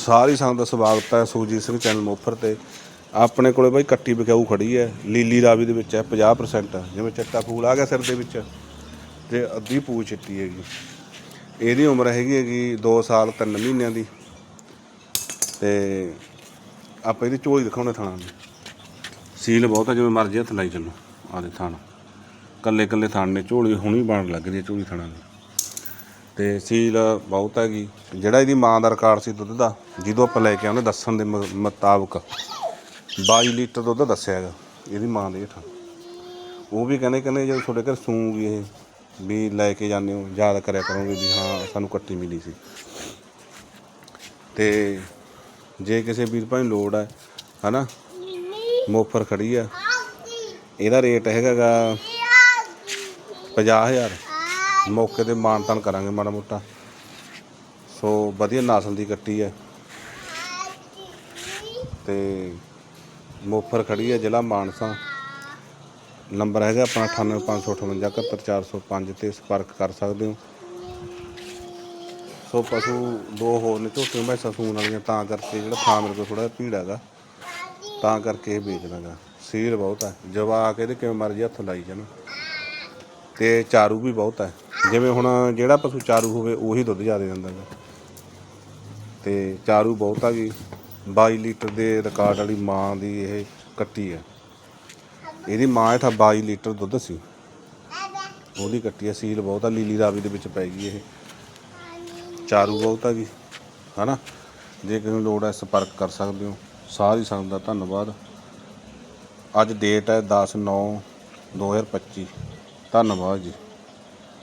ਸਾਰੀ ਸੰਗਤ ਦਾ ਸਵਾਗਤ ਹੈ ਸੁਖਜੀਤ ਸਿੰਘ ਚੈਨਲ ਮੋਫਰ ਤੇ। ਆਪਣੇ ਕੋਲੇ ਬਾਈ ਕੱਟੀ ਵਿਕਾਊ ਖੜੀ ਹੈ, ਲੀਲੀ ਰਾਵੀ ਦੇ ਵਿੱਚ ਹੈ 50% ਜਿਵੇਂ ਚਿੱਟਾ ਫੂਲ ਆ ਗਿਆ ਸਿਰ ਦੇ ਵਿੱਚ ਤੇ ਅੱਧੀ ਪੂਛ ਚਿੱਟੀ ਹੈਗੀ। ਇਹਦੀ ਉਮਰ ਹੈਗੀ ਹੈਗੀ 2 ਸਾਲ 3 ਮਹੀਨਿਆਂ ਦੀ। ਤੇ ਆਪਾਂ ਇਹਦੀ ਝੋਲੀ ਦਿਖਾਉਣੇ ਥਾਣਾ ਦੀ। ਸੀਲ ਬਹੁਤ ਹੈ, ਜਿਵੇਂ ਮਰਜ਼ੀ ਹੱਥ ਲਾਈ ਚੱਲੋ, ਆਹ ਦੇ ਥਾਣ। ਕੱਲੇ ਕੱਲੇ ਥਾਣ ਨੇ ਝੋਲੀ ਹੁਣੀ ਬਣ ਲੱਗ ਰਹੀ ਹੈ ਝੋਲੀ ਥਾਣਾ ਦੀ। ਤੇ ਸੀਲ ਬਹੁਤ ਹੈਗੀ। ਜਿਹੜਾ ਇਹਦੀ ਮਾਂ ਦਾ ਰਿਕਾਰਡ ਸੀ ਦੁੱਧ ਦਾ, ਜਦੋਂ ਆਪਾਂ ਲੈ ਕੇ ਆਉਂਦੇ ਦੱਸਣ ਦੇ ਮ- ਮੁਤਾਬਕ 22 ਲੀਟਰ ਦੁੱਧ ਦੱਸਿਆ ਹੈਗਾ, ਇਹਦੀ ਮਾਂ ਦੇ ਹੇਠਾਂ। ਉਹ ਵੀ ਕਹਿੰਦੇ ਕਹਿੰਦੇ ਜਦੋਂ ਤੁਹਾਡੇ ਘਰ ਸੂਗੀ ਇਹ, ਵੀ ਲੈ ਕੇ ਜਾਂਦੇ ਹੋ, ਯਾਦ ਕਰਿਆ ਕਰੋਗੇ ਵੀ ਹਾਂ, ਸਾਨੂੰ ਕੱਟੀ ਮਿਲੀ ਸੀ। ਤੇ ਜੇ ਕਿਸੇ ਵੀਰ ਭਾਈ ਨੂੰ ਲੋੜ ਹੈ, ਹਨਾ, ਮੋਫਰ ਖੜੀ ਆ, ਇਹਦਾ ਰੇਟ ਹੈਗਾਗਾ 50000 ਮੌਕੇ ਤੇ ਮਾਨਤਾਨ ਕਰਾਂਗੇ ਮਾੜਾ ਮੋਟਾ। ਸੋ ਵਧੀਆ ਨਸਲ ਦੀ ਕੱਟੀ ਹੈ। ਤੇ ਮੋਫਰ ਖੜੀ ਹੈ ਜ਼ਿਲ੍ਹਾ ਮਾਨਸਾ। ਨੰਬਰ ਹੈਗਾ ਆਪਣਾ 9855871405 ਤੇ ਸੰਪਰਕ ਕਰ ਸਕਦੇ ਹੋ। ਸੋ ਪਸ਼ੂ ਦੋ ਹੋਰ ਨੇ, ਝੋਟੀਆਂ ਮੈਸਾਂ ਸੂਣ ਵਾਲੀਆਂ, ਤਾਂ ਕਰਕੇ ਜਿਹੜਾ ਥਾਂ ਮੇਰੇ ਕੋਲ ਥੋੜਾ ਭੀੜ ਹੈਗਾ, ਤਾਂ ਕਰਕੇ ਇਹ ਵੇਚਦਾਗਾ ਸੀਲ ਬਹੁਤ ਹੈ। ਜਵਾ ਕੇ ਇਹਦੇ ਕਿਵੇਂ ਮਰਜ਼ੀ ਹੱਥ ਲਾਈ ਜਾਣਾ। ਤੇ ਚਾਰੂ ਵੀ ਬਹੁਤ ਹੈ। ਜਿਵੇਂ ਹੁਣ ਜਿਹੜਾ ਪਸ਼ੂ ਚਾਰੂ ਹੋਵੇ ਉਹੀ ਦੁੱਧ ਜ਼ਿਆਦਾ ਦਿੰਦਾ ਗਾ ਤੇ ਚਾਰੂ ਬਹੁਤ ਆ ਗਈ 22 ਲੀਟਰ ਦੇ ਰਿਕਾਰਡ ਵਾਲੀ ਮਾਂ ਦੀ ਇਹ ਕੱਟੀ ਹੈ ਇਹਦੀ ਮਾਂ ਇਥਾ 22 ਲੀਟਰ ਦੁੱਧ ਸੀ। ਉਹਦੀ ਕੱਟੀ ਹੈ ਸੀਲ ਬਹੁਤ ਆ, ਲੀਲੀ ਰਾਵੀ ਦੇ ਵਿੱਚ ਪੈ ਗਈ ਇਹ। ਚਾਰੂ ਬਹੁਤ ਆ ਗਈ ਹਨਾ? ਜੇ ਕਿਸੇ ਨੂੰ ਲੋੜ ਹੈ ਸੰਪਰਕ ਕਰ ਸਕਦੇ ਹੋ। ਸਾਰੀ ਸੰਗਤ ਦਾ ਧੰਨਵਾਦ। ਅੱਜ ਡੇਟ ਹੈ 10 9 2025 ਧੰਨਵਾਦ ਜੀ।